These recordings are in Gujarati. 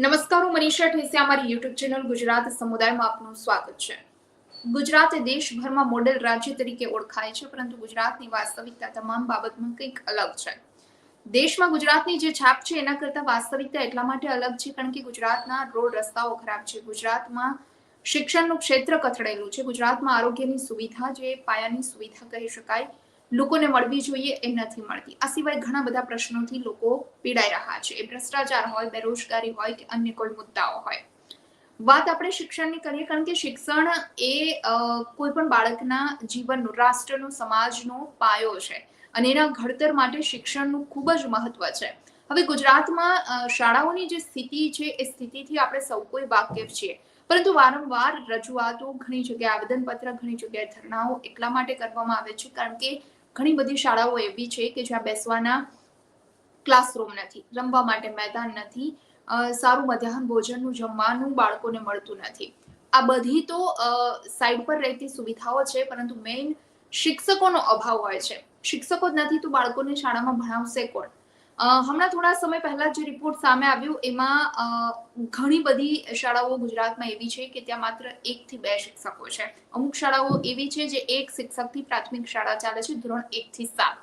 નમસ્કાર, હું મનીષા ઠેસિયા અમારી યુટ્યુબ ચેનલ ગુજરાત સમુદાયમાં આપનું સ્વાગત છે. ગુજરાત દેશભરમાં મોડેલ રાજ્ય તરીકે ઓળખાય છે, પરંતુ ગુજરાતની વાસ્તવિકતા તમામ બાબતમાં કંઈક અલગ છે. દેશમાં ગુજરાતની જે છાપ છે, એના કરતાં વાસ્તવિકતા એટલા માટે અલગ છે, કારણ કે ગુજરાતના રોડ રસ્તાઓ ખરાબ છે. ગુજરાતમાં શિક્ષણનું ક્ષેત્ર કથળેલું છે. ગુજરાતમાં આરોગ્યની સુવિધા જે પાયાની સુવિધા કહી શકાય લોકોને મળવી જોઈએ એ નથી મળતી. આ સિવાય ઘણા બધા પ્રશ્નોથી લોકો પીડાઈ રહ્યા છે. એ ભ્રષ્ટાચાર હોય, બેરોજગારી હોય કે અન્ય કોઈ મુદ્દાઓ હોય. વાત આપણે શિક્ષણની કરીએ, કારણ કે શિક્ષણ એ કોઈ પણ બાળકના જીવનનું, રાષ્ટ્રનો, સમાજનો પાયો છે. અને એના ઘડતર માટે શિક્ષણનું ખૂબ જ મહત્વ છે. હવે ગુજરાતમાં શાળાઓની જે સ્થિતિ છે, એ સ્થિતિથી આપણે સૌ કોઈ વાકેફ છીએ. પરંતુ વારંવાર રજૂઆતો, ઘણી જગ્યાએ આવેદનપત્ર, ઘણી જગ્યાએ ધરણાઓ એટલા માટે કરવામાં આવે છે, કારણ કે ઘણી બધી શાળાઓ એવી છે કે જ્યાં બેસવાના ક્લાસરૂમ નથી, રમવા માટે મેદાન નથી સારું મધ્યાહન ભોજનનું જમવાનું બાળકોને મળતું નથી. આ બધી તો સાઈડ પર રહેતી સુવિધાઓ છે, પરંતુ મેઇન શિક્ષકોનો અભાવ હોય છે. શિક્ષકો જ નથી તો બાળકોને શાળામાં ભણાવશે કોણ? હમણાં થોડા સમય પહેલા જે રિપોર્ટ સામે આવ્યો, એમાં ઘણી બધી શાળાઓ ગુજરાતમાં એવી છે કે ત્યાં માત્ર એક થી બે શિક્ષકો છે. અમુક શાળાઓ એવી છે જે એક શિક્ષકથી પ્રાથમિક શાળા ચાલે છે, ધોરણ એક થી સાત.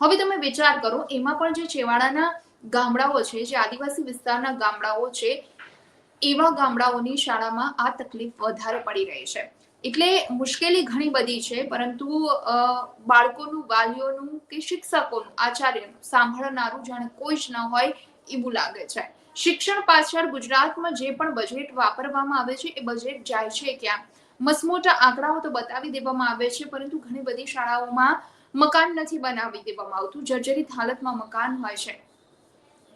હવે તમે વિચાર કરો, એમાં પણ જે છેવાડાના ગામડાઓ છે, જે આદિવાસી વિસ્તારના ગામડાઓ છે, એવા ગામડાઓની શાળામાં આ તકલીફ વધારે પડી રહી છે. એટલે મુશ્કેલી ઘણી બધી છે, પરંતુ બાળકોનું, વાલીઓનું કે શિક્ષકોનું, આચાર્યનું, સાંભળનારું જાણે કોઈ જ ન હોય એવું લાગે છે. શિક્ષણ પાછળ ગુજરાતમાં જે પણ બજેટ વાપરવામાં આવે છે, એ બજેટ જાય છે ક્યાં? મસમોટા આંકડાઓ તો બતાવી દેવામાં આવે છે, પરંતુ ઘણી બધી શાળાઓમાં મકાન નથી બનાવી દેવામાં આવતું. જર્જરિત હાલતમાં મકાન હોય છે.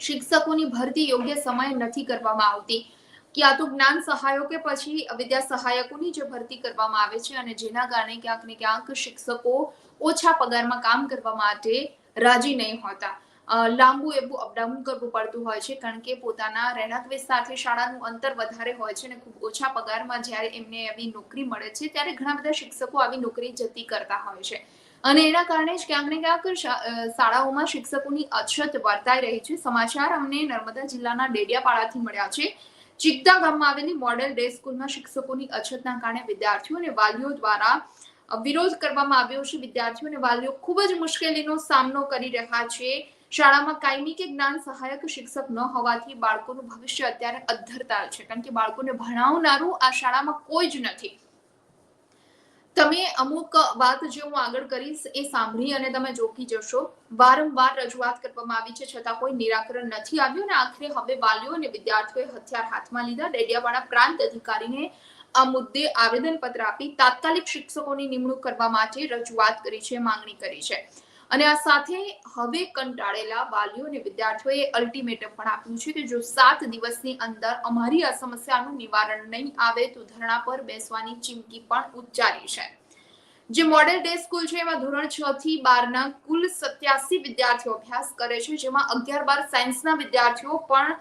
શિક્ષકોની ભરતી યોગ્ય સમયે નથી કરવામાં આવતી. ક્યાં તો જ્ઞાન સહાયકો કે પછી વિદ્યા સહાયકોની જે ભરતી કરવામાં આવે છે અને જેના કારણે ક્યાંક ને ક્યાંક શિક્ષકો ઓછા પગારમાં કામ કરવા માટે રાજી નહીં હોતા. લાંબુ એવું અપડાઉન કરવું પડતું હોય છે કારણ કે પોતાના રહેણાંક વિસ્તારથી શાળાનું અંતર વધારે હોય છે અને ખૂબ ઓછા પગારમાં જ્યારે એમને આવી નોકરી મળે છે ત્યારે ઘણા બધા શિક્ષકો આવી નોકરી જતી કરતા હોય છે. અને એના કારણે જ ક્યાંક ને ક્યાંક શાળાઓમાં શિક્ષકોની અછત વર્તાઈ રહી છે. સમાચાર અમને નર્મદા જિલ્લાના ડેડિયાપાડાથી મળ્યા છે. ચિકદા ગામમાં આવેલી મોડેલ ડે સ્કૂલમાં શિક્ષકોની અછતના કારણે વિદ્યાર્થીઓ અને વાલીઓ દ્વારા વિરોધ કરવામાં આવ્યો છે. વિદ્યાર્થીઓ અને વાલીઓ ખૂબ જ મુશ્કેલીનો સામનો કરી રહ્યા છે. શાળામાં કાયમી કે જ્ઞાન સહાયક શિક્ષક ન હોવાથી બાળકોનું ભવિષ્ય અત્યારે અધ્ધરતાલ છે. કારણ કે બાળકોને ભણાવનારું આ શાળામાં કોઈ જ નથી. તમે અમુક વાત જે હું આગળ કરીશ એ સાંભળી અને તમે જોકી જશો. વારંવાર રજૂઆત કરવામાં આવી છે, છતાં કોઈ નિરાકરણ નથી આવ્યું અને આખરે હવે વાલીઓ અને વિદ્યાર્થીઓએ હથિયાર હાથમાં લીધા. ડેડિયાપાડા પ્રાંત અધિકારીને આ મુદ્દે આવેદનપત્ર આપી તાત્કાલિક શિક્ષકોની નિમણૂક કરવા માટે રજૂઆત કરી છે, માંગણી કરી છે. અને આ સાથે હવે કંટાળેલા વાલીઓ અને વિદ્યાર્થીઓએ અલ્ટિમેટમ પણ આપ્યું છે કે જો સાત દિવસની અંદર અમારી આ સમસ્યાનું નિવારણ નહીં આવે તો ધરણા પર બેસવાની ચીમકી પણ ઉચ્ચારી છે. જે મોડેલ ડે સ્કૂલ છે એમાં ધોરણ છ થી બારના કુલ સત્યાસી વિદ્યાર્થીઓ અભ્યાસ કરે છે, જેમાં અગિયાર બાર સાયન્સના વિદ્યાર્થીઓ પણ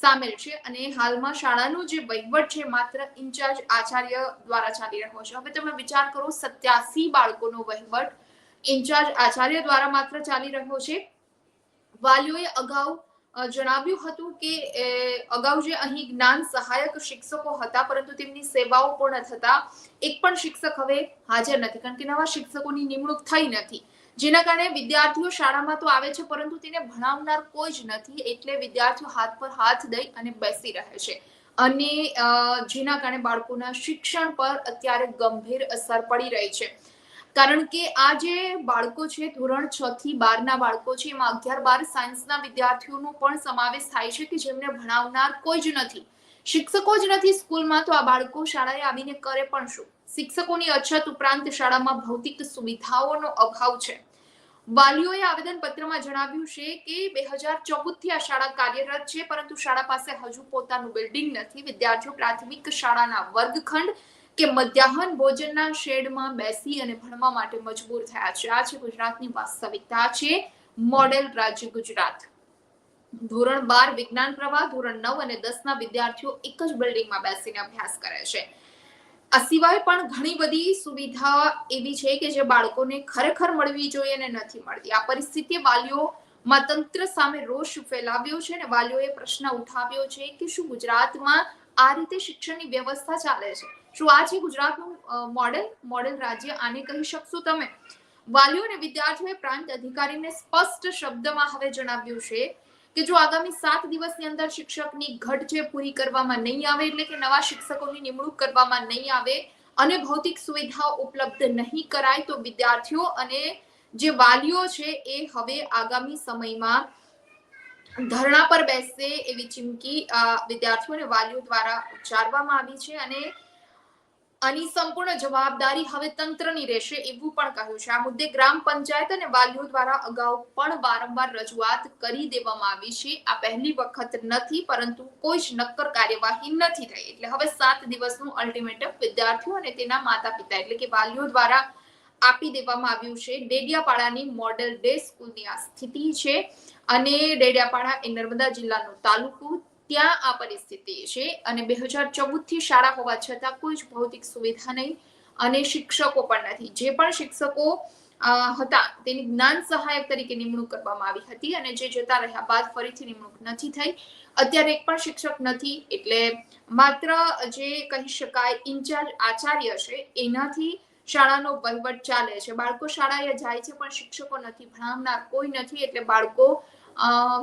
સામેલ છે અને હાલમાં શાળાનું જે વહીવટ છે માત્ર ઇન્ચાર્જ આચાર્ય દ્વારા ચાલી રહ્યો છે. હવે તમે વિચાર કરો, સત્યાસી બાળકોનો વહીવટ ઇન્ચાર્જ આચાર્ય દ્વારા માત્ર ચાલી રહ્યો છે. વાલીઓએ અગાઉ જણાવ્યું હતું કે અગાઉ જે અહીં જ્ઞાન સહાયક શિક્ષકો હતા, પરંતુ તેમની સેવાઓ પૂર્ણ થતા એક પણ શિક્ષક હવે હાજર નથી, કારણ કે નવા શિક્ષકોની નિમણૂક થઈ નથી. જેના કારણે વિદ્યાર્થીઓ શાળામાં તો આવે છે, પરંતુ તેને ભણાવનાર કોઈ જ નથી, એટલે વિદ્યાર્થીઓ હાથ પર હાથ દઈ અને બેસી રહે છે. અને જેના કારણે બાળકોના શિક્ષણ પર અત્યારે ગંભીર અસર પડી રહી છે. કારણ કે આ જે બાળકો છે, ધોરણ છ થી બાર ના બાળકો છે, એમાં અગિયાર બાર સાયન્સના વિદ્યાર્થીઓનો પણ સમાવેશ થાય છે કે જેમને ભણાવનાર કોઈ જ નથી. શિક્ષકો જ નથી સ્કૂલમાં, તો આ બાળકો શાળાએ આવીને કરે પણ શું? શિક્ષકોની અછત ઉપરાંત શાળામાં ભૌતિક સુવિધાઓનો અભાવ છે. વાલીઓએ આવેદન પત્રમાં જણાવ્યું છે કે બે હજાર ચૌદથી આ શાળા કાર્યરત છે, પરંતુ શાળા પાસે હજુ પોતાનું બિલ્ડિંગ નથી. વિદ્યાર્થીઓ પ્રાથમિક શાળાના વર્ગખંડ કે મધ્યાહન ભોજનના શેડમાં બેસી અને ભણવા માટે મજબૂર થયા છે. આ છે ગુજરાતની વાસ્તવિકતા. છે મોડેલ રાજ્ય ગુજરાત. ધોરણ બાર વિજ્ઞાન પ્રવાહ, ધોરણ નવ અને દસ ના વિદ્યાર્થીઓ એક જ બિલ્ડિંગમાં બેસીને અભ્યાસ કરે છે. આ સિવાય પણ ઘણી બધી સુવિધા એવી છે કે જે બાળકોને ખરેખર મળવી જોઈએ અને નથી મળતી. આ પરિસ્થિતિ વાલીઓ માં તંત્ર સામે રોષ ફેલાવ્યો છે અને વાલીઓએ પ્રશ્ન ઉઠાવ્યો છે કે શું ગુજરાતમાં આ રીતે શિક્ષણની વ્યવસ્થા ચાલે છે? શું આ છે ગુજરાતનું મોડેલ મોડેલ રાજ્ય, આને કહી શકશો તમે? વાલીઓ અને વિદ્યાર્થીઓએ પ્રાંત અધિકારીને સ્પષ્ટ શબ્દમાં હવે જણાવ્યું છે કે જો આગામી સાત દિવસની અંદર શિક્ષકની ઘટ જે પૂરી કરવામાં નહીં આવે, એટલે કે નવા શિક્ષકોની નિમણૂક કરવામાં નહીં આવે અને ભૌતિક સુવિધાઓ ઉપલબ્ધ નહીં કરાય, તો વિદ્યાર્થીઓ અને જે વાલીઓ છે એ હવે આગામી સમયમાં ધરણા પર બેસશે એવી ચીમકી વિદ્યાર્થીઓ અને વાલીઓ દ્વારા ઉચ્ચારવામાં આવી છે અને આની સંપૂર્ણ જવાબદારી હવે તંત્રની રહેશે એવું પણ કહ્યું છે. આ મુદ્દે ગ્રામ પંચાયત અને વાલીઓ દ્વારા અગાઉ પણ વારંવાર રજૂઆત કરી દેવામાં આવી છે. આ પહેલી વખત નથી, પરંતુ કોઈ જ નક્કર કાર્યવાહી નથી થઈ. એટલે હવે સાત દિવસનું અલ્ટિમેટમ વિદ્યાર્થીઓ અને તેના માતા પિતા એટલે કે વાલીઓ દ્વારા આપી દેવામાં આવ્યું છે. ડેડિયાપાડાની મોડેલ ડે સ્કૂલની આ સ્થિતિ છે અને ડેડિયાપાડા એ નર્મદા જિલ્લાનો તાલુકો ત્યાં આ પરિસ્થિતિ છે અને બે હજાર ચૌદથી શાળા હોવા છતાં કોઈ જ ભૌતિક સુવિધા નહીં અને શિક્ષકો પણ નથી. જે પણ શિક્ષકો હતા તેની જ્ઞાન સહાયક તરીકે નિમણૂક કરવામાં આવી હતી અને જે જતા રહ્યા બાદ ફરીથી નિમણૂક નથી થઈ. અત્યારે એક પણ શિક્ષક નથી એટલે માત્ર જે કહી શકાય ઇન્ચાર્જ આચાર્ય છે એનાથી શાળાનો વહીવટ ચાલે છે. બાળકો શાળાએ જાય છે પણ શિક્ષકો નથી, ભણાવનાર કોઈ નથી એટલે બાળકો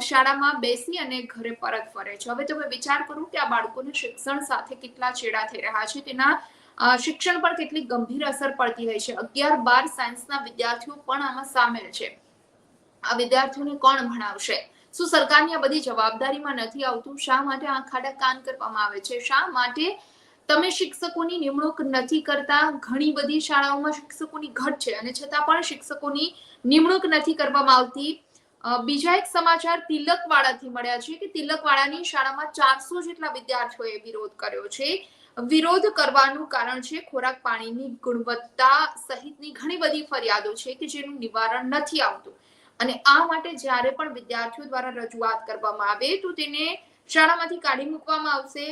શાળામાં બેસી અને ઘરે પરત ફરે છે. હવે તમે વિચાર કરો કે આ બાળકોને શિક્ષણ સાથે કેટલા ચેડા થઈ રહ્યા છે. તેના શિક્ષણ પર કેટલી ગંભીર અસર પડતી હોય છે. અગિયાર બાર સાયન્સના વિદ્યાર્થીઓ પણ આમાં સામેલ છે. આ વિદ્યાર્થીઓને કોણ ભણાવશે? શું સરકારની આ બધી જવાબદારીમાં નથી આવતું? શા માટે આ ખાડા કાન કરવામાં આવે છે? શા માટે તમે શિક્ષકોની નિમણૂક નથી કરતા? ઘણી બધી શાળાઓમાં શિક્ષકોની ઘટ છે અને છતાં પણ શિક્ષકોની નિમણૂક નથી કરવામાં આવતી. બીજા એક સમાચાર તિલકવાડાથી મળ્યા છે કે તિલકવાડાની શાળામાં ચારસો જેટલા વિદ્યાર્થીઓએ વિરોધ કર્યો છે. વિરોધ કરવાનું કારણ છે ખોરાક પાણીની ગુણવત્તા સહિતની ઘણી બધી ફરિયાદો છે કે જેનું નિવારણ નથી આવતું. અને આ માટે જ્યારે પણ વિદ્યાર્થીઓ દ્વારા રજૂઆત કરવામાં આવે તો તેને શાળામાંથી કાઢી મૂકવામાં આવશે.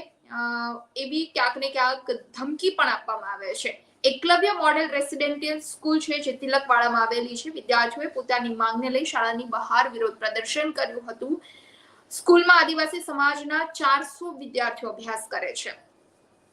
એવી ક્યાંક ને ક્યાંક ધમકી પણ આપવામાં આવે છે. એકલવ્ય મોડેલ રેસિડેન્ટિયલ સ્કૂલ છે જે તિલકવાડામાં આવેલી છે. વિદ્યાર્થીઓએ પોતાની માંગને લઈ શાળાની બહાર વિરોધ પ્રદર્શન કર્યું હતું. સ્કૂલમાં આદિવાસી સમાજના ચારસો વિદ્યાર્થીઓ અભ્યાસ કરે છે.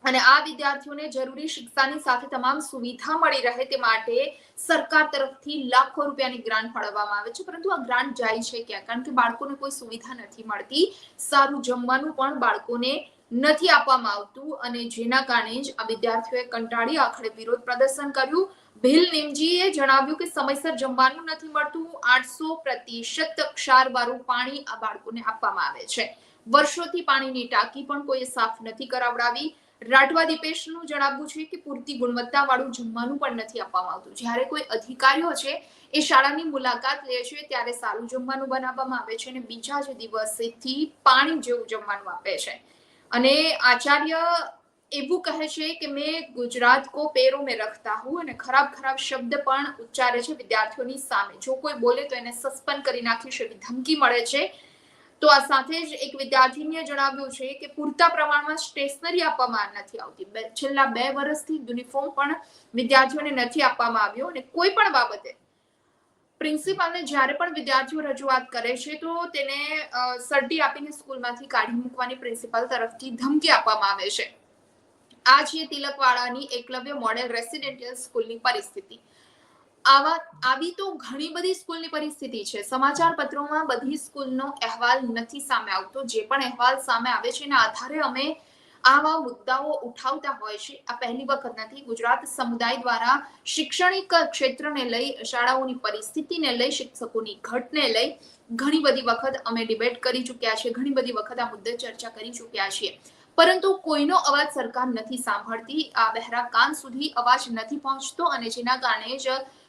અને આ વિદ્યાર્થીઓને જરૂરી શિક્ષાની સાથે તમામ સુવિધા મળી રહે તે માટે સરકાર તરફથી લાખો રૂપિયાની ગ્રાન્ટ ફાળવવામાં આવે છે. પરંતુ આ ગ્રાન્ટ જાય છે ક્યાં? કારણ કે બાળકોને કોઈ સુવિધા નથી મળતી. સારું જમવાનું પણ બાળકોને નથી આપવામાં આવતું અને જેના કારણે જ આ વિદ્યાર્થીઓએ કંટાળી આખરે વિરોધ પ્રદર્શન કર્યું. ભીલ નિમજીએ જણાવ્યું કે સમયસર જમવાનું નથી મળતું. આઠસો પ્રતિશત ક્ષારવાળું પાણી આ બાળકોને આપવામાં આવે છે. વર્ષોથી પાણીની ટાંકી પણ કોઈએ સાફ નથી કરાવડાવી. રાઠવા દીપેશનું જણાવવું છે કે પૂરતી ગુણવત્તાવાળું જમવાનું પણ નથી આપવામાં આવતું. જ્યારે કોઈ અધિકારીઓ છે, એ શાળાની મુલાકાત લે છે, ત્યારે સારું જમવાનું બનાવવામાં આવે છે અને બીજા જ દિવસેથી પાણી જેવું જમવાનું આપે છે. અને આચાર્ય એવું કહે છે કે મેં ગુજરાત કો પેરો મેં રખતા હું અને ખરાબ ખરાબ શબ્દ પણ ઉચ્ચારે છે વિદ્યાર્થીઓની સામે. જો કોઈ બોલે તો એને સસ્પેન્ડ કરી નાખીશ એવી ધમકી મળે છે. તો આ સાથે જ એક વિદ્યાર્થીનીએ જણાવ્યું છે કે પૂરતા પ્રમાણમાં સ્ટેશનરી આપવામાં નથી આવતી. છેલ્લા બે વર્ષથી યુનિફોર્મ પણ વિદ્યાર્થીઓને નથી આપવામાં આવ્યો અને કોઈ પણ બાબતે પ્રિન્સિપાલને જ્યારે પણ વિદ્યાર્થીઓ રજૂઆત કરે છે, તો તેને સર્ટી આપીને સ્કૂલમાંથી કાઢી મૂકવાની પ્રિન્સિપાલ તરફથી ધમકી આપવામાં આવે છે. આ છે તિલકવાડાની એકલવ્ય મોડેલ રેસિડેન્ટિયલ સ્કૂલની પરિસ્થિતિ. આવા, આવી તો ઘણી બધી સ્કૂલની પરિસ્થિતિ છે. સમાચાર પત્રોમાં બધી સ્કૂલનો અહેવાલ નથી સામે આવતો. જે પણ અહેવાલ સામે આવે છે, એના આધારે અમે આવા મુદ્દાઓ ઉઠાવતા હોય છે. આ પહેલી વખત નથી. ગુજરાત સમુદાય દ્વારા શૈક્ષણિક ક્ષેત્રને લઈ, શાળાઓની પરિસ્થિતિને લઈ, શિક્ષકોની ઘટને લઈ ઘણી બધી વખત અમે ડિબેટ કરી ચૂક્યા છીએ. ઘણી બધી વખત આ મુદ્દે ચર્ચા કરી ચૂક્યા છીએ. પરંતુ કોઈનો અવાજ સરકાર નથી સાંભળતી. આ બહેરા કાન સુધી અવાજ નથી પહોંચતો અને જેના કારણે જ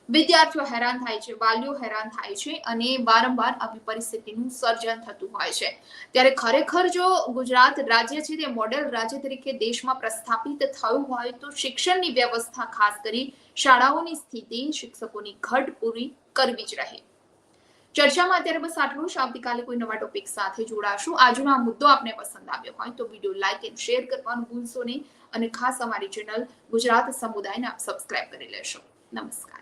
વિદ્યાર્થીઓ હેરાન થાય છે, વાલીઓ હેરાન થાય છે અને વારંવાર આવી પરિસ્થિતિનું સર્જન થતું હોય છે. ત્યારે ખરેખર જો ગુજરાત રાજ્ય છે તે મોડેલ રાજ્ય તરીકે દેશમાં પ્રસ્થાપિત થયું હોય તો શિક્ષણની વ્યવસ્થા ખાસ કરી શાળાઓની સ્થિતિ શિક્ષકોની ઘટ પૂરી કરવી જ રહે. ચર્ચામાં અત્યારે બસ આટલું જ. આવતીકાલે કોઈ નવા ટોપિક સાથે જોડાશું. આજનો આ મુદ્દો આપને પસંદ આવ્યો હોય તો વીડિયો લાઈક એન્ડ શેર કરવાનું ભૂલશો નહીં અને ખાસ અમારી ચેનલ ગુજરાત સમુદાયને આપ સબસ્ક્રાઇબ કરી લેશો. નમસ્કાર.